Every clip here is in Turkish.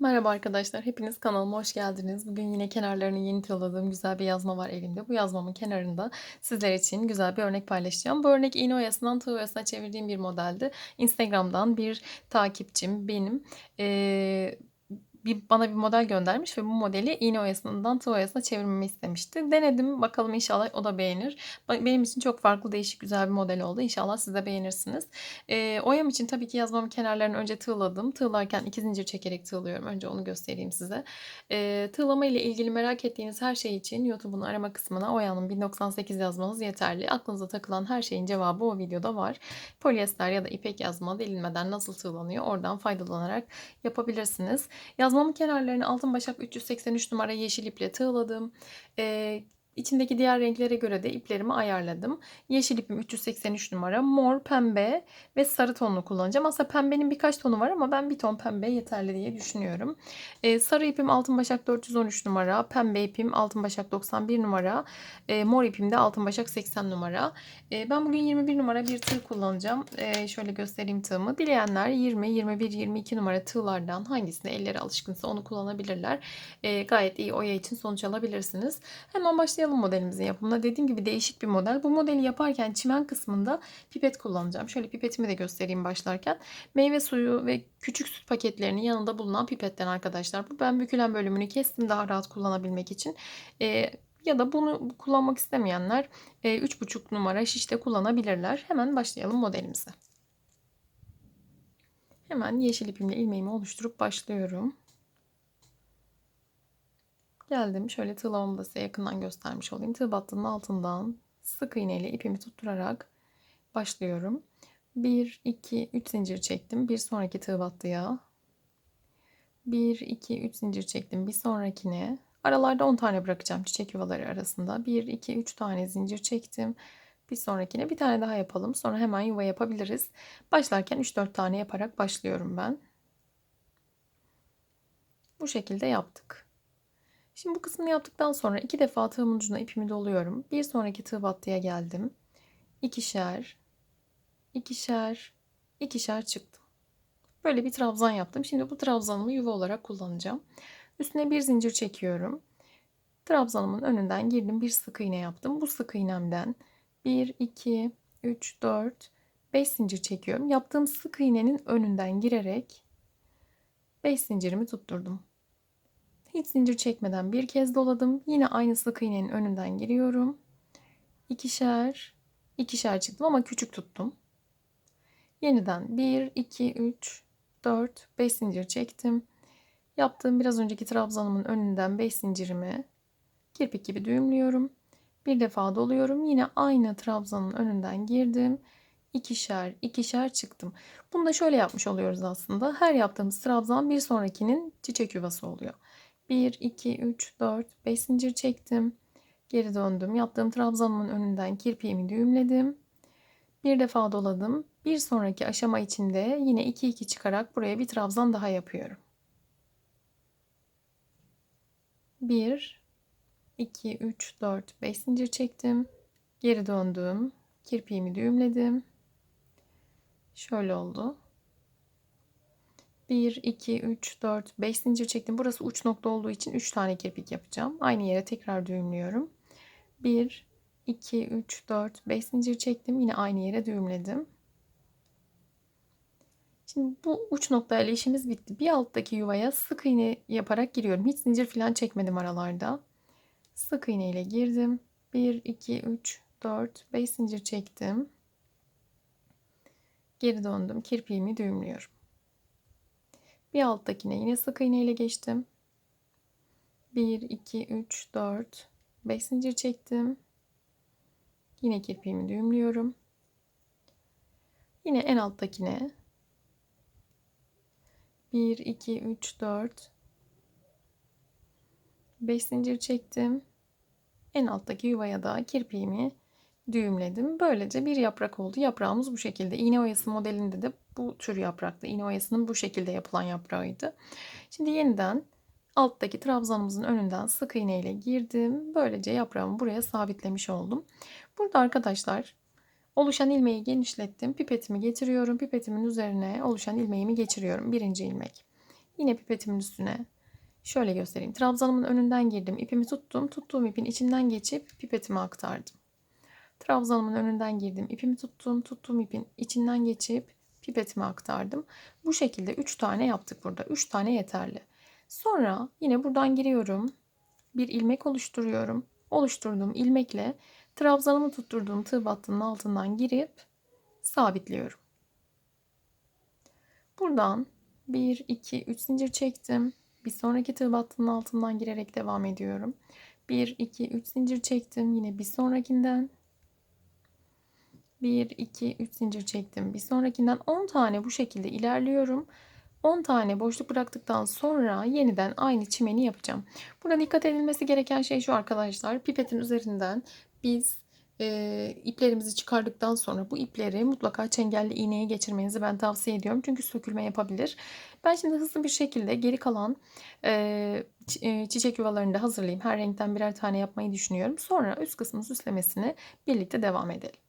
Merhaba arkadaşlar, hepiniz kanalıma hoş geldiniz. Bugün yine kenarlarını yeni tığladığım güzel bir yazma var elimde. Bu yazmamın kenarında sizler için güzel bir örnek paylaşacağım. Bu örnek iğne oyasından tığ oyasına çevirdiğim bir modeldi. Instagram'dan bir takipçim benim eee, bir, bana bir model göndermiş ve bu modeli iğne oyasından tığ oyasına çevirmemi istemişti. Denedim, bakalım inşallah o da beğenir. Benim için çok farklı, değişik, güzel bir model oldu. İnşallah siz de beğenirsiniz. E, oyam için tabii ki yazmamın kenarlarını önce tığladım. Tığlarken iki zincir çekerek tığlıyorum. Önce onu göstereyim size. E, tığlama ile ilgili merak ettiğiniz her şey için YouTube'un arama kısmına Oya'nın 1098 yazmanız yeterli. Aklınıza takılan her şeyin cevabı o videoda var. Polyester ya da ipek yazma delinmeden nasıl tığlanıyor oradan faydalanarak yapabilirsiniz. Yazmamın kenarlarını altın başak 383 numara yeşil iple tığladım. E, İçindeki diğer renklere göre de iplerimi ayarladım. Yeşil ipim 383 numara, mor, pembe ve sarı tonlu kullanacağım. Aslında pembenin birkaç tonu var ama ben bir ton pembe yeterli diye düşünüyorum. Ee, sarı ipim altın başak 413 numara, pembe ipim altın başak 91 numara, e, mor ipim de altın başak 80 numara. E, ben bugün 21 numara bir tığ kullanacağım. E, şöyle göstereyim tığımı. Dileyenler 20, 21, 22 numara tığlardan hangisine elleri alışkınsa onu kullanabilirler. E, gayet iyi oya için sonuç alabilirsiniz. Hemen başlayalım başlayalım modelimizin yapımına. Dediğim gibi değişik bir model. Bu modeli yaparken çimen kısmında pipet kullanacağım. Şöyle pipetimi de göstereyim başlarken. Meyve suyu ve küçük süt paketlerinin yanında bulunan pipetten arkadaşlar. Bu ben bükülen bölümünü kestim daha rahat kullanabilmek için. Ee, ya da bunu kullanmak istemeyenler 3,5 e, numara şişte kullanabilirler. Hemen başlayalım modelimize. Hemen yeşil ipimle ilmeğimi oluşturup başlıyorum. Geldim. Şöyle tığlamamı da size yakından göstermiş olayım. Tığ battının altından sık iğne ile ipimi tutturarak başlıyorum. 1, 2, 3 zincir çektim. Bir sonraki tığ battıya. 1, 2, 3 zincir çektim. Bir sonrakine. Aralarda 10 tane bırakacağım çiçek yuvaları arasında. 1, 2, 3 tane zincir çektim. Bir sonrakine bir tane daha yapalım. Sonra hemen yuva yapabiliriz. Başlarken 3-4 tane yaparak başlıyorum ben. Bu şekilde yaptık. Şimdi bu kısmını yaptıktan sonra iki defa tığımın ucuna ipimi doluyorum. Bir sonraki tığ battıya geldim. İkişer, ikişer, ikişer çıktım. Böyle bir trabzan yaptım. Şimdi bu trabzanımı yuva olarak kullanacağım. Üstüne bir zincir çekiyorum. Trabzanımın önünden girdim. Bir sık iğne yaptım. Bu sık iğnemden 1, 2, 3, 4, 5 zincir çekiyorum. Yaptığım sık iğnenin önünden girerek 5 zincirimi tutturdum. Hiç zincir çekmeden bir kez doladım. Yine aynı sık iğnenin önünden giriyorum. İkişer, ikişer çıktım ama küçük tuttum. Yeniden 1, 2, 3, 4, 5 zincir çektim. Yaptığım biraz önceki trabzanımın önünden 5 zincirimi kirpik gibi düğümlüyorum. Bir defa doluyorum. Yine aynı trabzanın önünden girdim. İkişer, ikişer çıktım. Bunu da şöyle yapmış oluyoruz aslında. Her yaptığımız trabzan bir sonrakinin çiçek yuvası oluyor. 1, 2, 3, 4, 5 zincir çektim. Geri döndüm. Yaptığım trabzanımın önünden kirpiğimi düğümledim. Bir defa doladım. Bir sonraki aşama içinde yine 2 2 çıkarak buraya bir trabzan daha yapıyorum. 1 2 3 4 5 zincir çektim. Geri döndüm. Kirpiğimi düğümledim. Şöyle oldu. 1, 2, 3, 4, 5 zincir çektim. Burası uç nokta olduğu için 3 tane kirpik yapacağım. Aynı yere tekrar düğümlüyorum. 1, 2, 3, 4, 5 zincir çektim. Yine aynı yere düğümledim. Şimdi bu uç nokta ile işimiz bitti. Bir alttaki yuvaya sık iğne yaparak giriyorum. Hiç zincir falan çekmedim aralarda. Sık iğne ile girdim. 1, 2, 3, 4, 5 zincir çektim. Geri döndüm. Kirpiğimi düğümlüyorum. Bir alttakine yine sık iğne ile geçtim. 1, 2, 3, 4, 5 zincir çektim. Yine kirpiğimi düğümlüyorum. Yine en alttakine 1, 2, 3, 4, 5 zincir çektim. En alttaki yuvaya da kirpiğimi düğümledim. Böylece bir yaprak oldu. Yaprağımız bu şekilde. İğne oyası modelinde de bu tür yapraktı. İğne oyasının bu şekilde yapılan yaprağıydı. Şimdi yeniden alttaki trabzanımızın önünden sık iğne ile girdim. Böylece yaprağımı buraya sabitlemiş oldum. Burada arkadaşlar oluşan ilmeği genişlettim. Pipetimi getiriyorum. Pipetimin üzerine oluşan ilmeğimi geçiriyorum. Birinci ilmek. Yine pipetimin üstüne şöyle göstereyim. Trabzanımın önünden girdim. ipimi tuttum. Tuttuğum ipin içinden geçip pipetime aktardım. Trabzanımın önünden girdim. ipimi tuttum. Tuttuğum ipin içinden geçip pipetime aktardım. Bu şekilde 3 tane yaptık burada. 3 tane yeterli. Sonra yine buradan giriyorum. Bir ilmek oluşturuyorum. Oluşturduğum ilmekle trabzanımı tutturduğum tığ battının altından girip sabitliyorum. Buradan 1, 2, 3 zincir çektim. Bir sonraki tığ battının altından girerek devam ediyorum. 1, 2, 3 zincir çektim. Yine bir sonrakinden 1, 2, 3 zincir çektim. Bir sonrakinden 10 tane bu şekilde ilerliyorum. 10 tane boşluk bıraktıktan sonra yeniden aynı çimeni yapacağım. Burada dikkat edilmesi gereken şey şu arkadaşlar. Pipetin üzerinden biz e, iplerimizi çıkardıktan sonra bu ipleri mutlaka çengelli iğneye geçirmenizi ben tavsiye ediyorum. Çünkü sökülme yapabilir. Ben şimdi hızlı bir şekilde geri kalan e, çiçek yuvalarını da hazırlayayım. Her renkten birer tane yapmayı düşünüyorum. Sonra üst kısmın süslemesini birlikte devam edelim.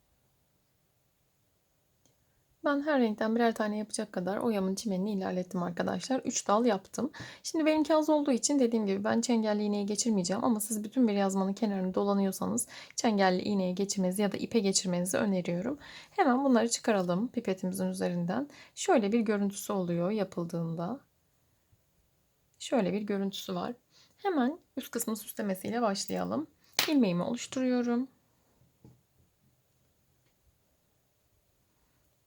Ben her renkten birer tane yapacak kadar oyamın çimenini ilerlettim arkadaşlar. 3 dal yaptım. Şimdi benimki az olduğu için dediğim gibi ben çengelli iğneye geçirmeyeceğim. Ama siz bütün bir yazmanın kenarını dolanıyorsanız çengelli iğneye geçirmenizi ya da ipe geçirmenizi öneriyorum. Hemen bunları çıkaralım pipetimizin üzerinden. Şöyle bir görüntüsü oluyor yapıldığında. Şöyle bir görüntüsü var. Hemen üst kısmı süslemesiyle başlayalım. İlmeğimi oluşturuyorum.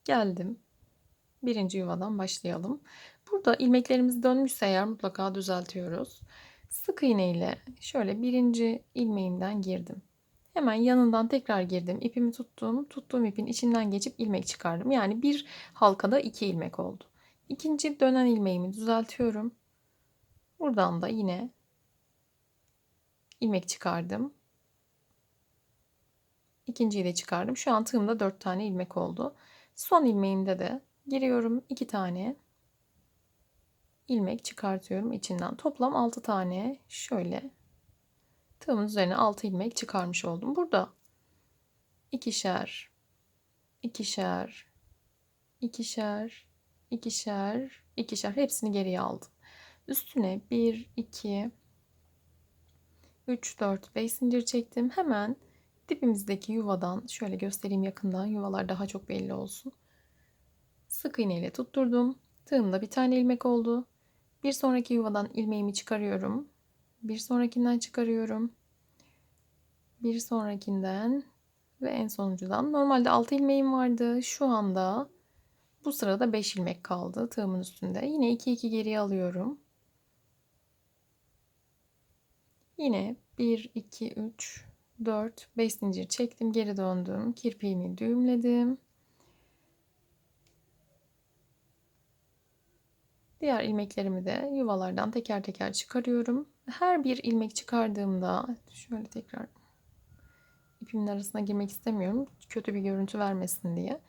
Geldim. Birinci yuvadan başlayalım. Burada ilmeklerimiz dönmüşse eğer mutlaka düzeltiyoruz. Sık iğne ile şöyle birinci ilmeğimden girdim. Hemen yanından tekrar girdim. İpimi tuttum. Tuttuğum ipin içinden geçip ilmek çıkardım. Yani bir halkada iki ilmek oldu. İkinci dönen ilmeğimi düzeltiyorum. Buradan da yine ilmek çıkardım. İkinciyi de çıkardım. Şu an tığımda dört tane ilmek oldu. Son ilmeğimde de giriyorum iki tane ilmek çıkartıyorum içinden. Toplam 6 tane şöyle tığımın üzerine 6 ilmek çıkarmış oldum. Burada ikişer, ikişer, ikişer, ikişer, ikişer hepsini geriye aldım. Üstüne 1, 2, 3, 4, 5 zincir çektim. Hemen dibimizdeki yuvadan şöyle göstereyim yakından yuvalar daha çok belli olsun. Sık iğne ile tutturdum. Tığımda bir tane ilmek oldu. Bir sonraki yuvadan ilmeğimi çıkarıyorum. Bir sonrakinden çıkarıyorum. Bir sonrakinden ve en sonuncudan. Normalde 6 ilmeğim vardı. Şu anda bu sırada 5 ilmek kaldı tığımın üstünde. Yine 2 2 geriye alıyorum. Yine 1 2 3 4 5 zincir çektim, geri döndüm. Kirpiğimi düğümledim. Diğer ilmeklerimi de yuvalardan teker teker çıkarıyorum. Her bir ilmek çıkardığımda şöyle tekrar ipimin arasına girmek istemiyorum. Kötü bir görüntü vermesin diye.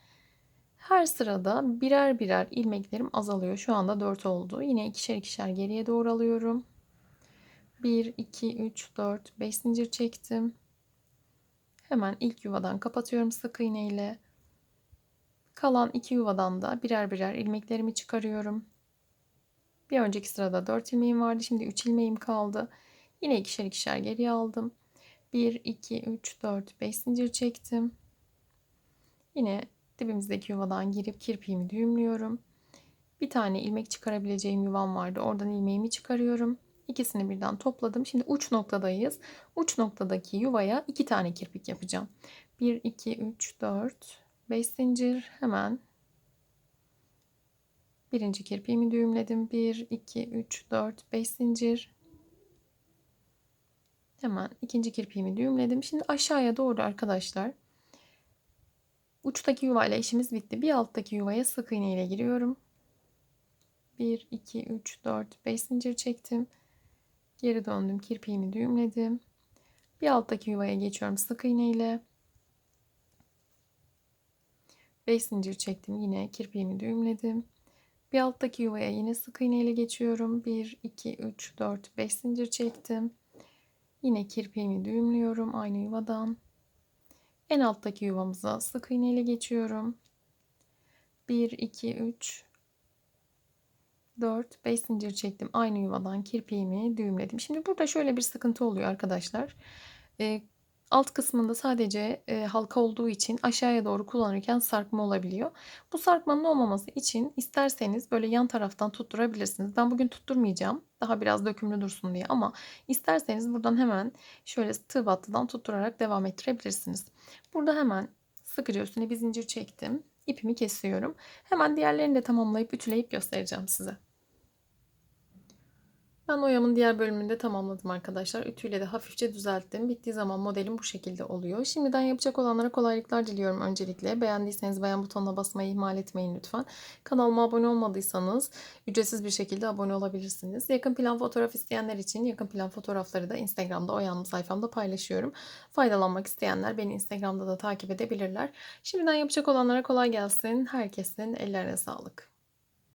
Her sırada birer birer ilmeklerim azalıyor. Şu anda 4 oldu. Yine ikişer ikişer geriye doğru alıyorum. 1, 2, 3, 4, 5 zincir çektim. Hemen ilk yuvadan kapatıyorum sık iğne ile. Kalan iki yuvadan da birer birer ilmeklerimi çıkarıyorum. Bir önceki sırada 4 ilmeğim vardı. Şimdi 3 ilmeğim kaldı. Yine ikişer ikişer geriye aldım. 1, 2, 3, 4, 5 zincir çektim. Yine dibimizdeki yuvadan girip kirpiğimi düğümlüyorum. Bir tane ilmek çıkarabileceğim yuvam vardı. Oradan ilmeğimi çıkarıyorum. İkisini birden topladım. Şimdi uç noktadayız. Uç noktadaki yuvaya iki tane kirpik yapacağım. 1, 2, 3, 4, 5 zincir. Hemen birinci kirpiğimi düğümledim. 1, 2, 3, 4, 5 zincir. Hemen ikinci kirpiğimi düğümledim. Şimdi aşağıya doğru arkadaşlar. Uçtaki yuvayla işimiz bitti. Bir alttaki yuvaya sık iğne ile giriyorum. 1, 2, 3, 4, 5 zincir çektim. Geri döndüm. Kirpiğimi düğümledim. Bir alttaki yuvaya geçiyorum sık iğne ile. 5 zincir çektim. Yine kirpiğimi düğümledim. Bir alttaki yuvaya yine sık iğne ile geçiyorum. 1, 2, 3, 4, 5 zincir çektim. Yine kirpiğimi düğümlüyorum aynı yuvadan. En alttaki yuvamıza sık iğne ile geçiyorum. 1, 2, 3, 4, 5 zincir çektim. Aynı yuvadan kirpiğimi düğümledim. Şimdi burada şöyle bir sıkıntı oluyor arkadaşlar. Ee, alt kısmında sadece e, halka olduğu için aşağıya doğru kullanırken sarkma olabiliyor. Bu sarkmanın olmaması için isterseniz böyle yan taraftan tutturabilirsiniz. Ben bugün tutturmayacağım. Daha biraz dökümlü dursun diye ama isterseniz buradan hemen şöyle tığ battıdan tutturarak devam ettirebilirsiniz. Burada hemen sıkıca üstüne bir zincir çektim. İpimi kesiyorum. Hemen diğerlerini de tamamlayıp ütüleyip göstereceğim size. Ben oyamın diğer bölümünü de tamamladım arkadaşlar. Ütüyle de hafifçe düzelttim. Bittiği zaman modelim bu şekilde oluyor. Şimdiden yapacak olanlara kolaylıklar diliyorum öncelikle. Beğendiyseniz beğen butonuna basmayı ihmal etmeyin lütfen. Kanalıma abone olmadıysanız ücretsiz bir şekilde abone olabilirsiniz. Yakın plan fotoğraf isteyenler için yakın plan fotoğrafları da Instagram'da Oyanlı sayfamda paylaşıyorum. Faydalanmak isteyenler beni Instagram'da da takip edebilirler. Şimdiden yapacak olanlara kolay gelsin. Herkesin ellerine sağlık.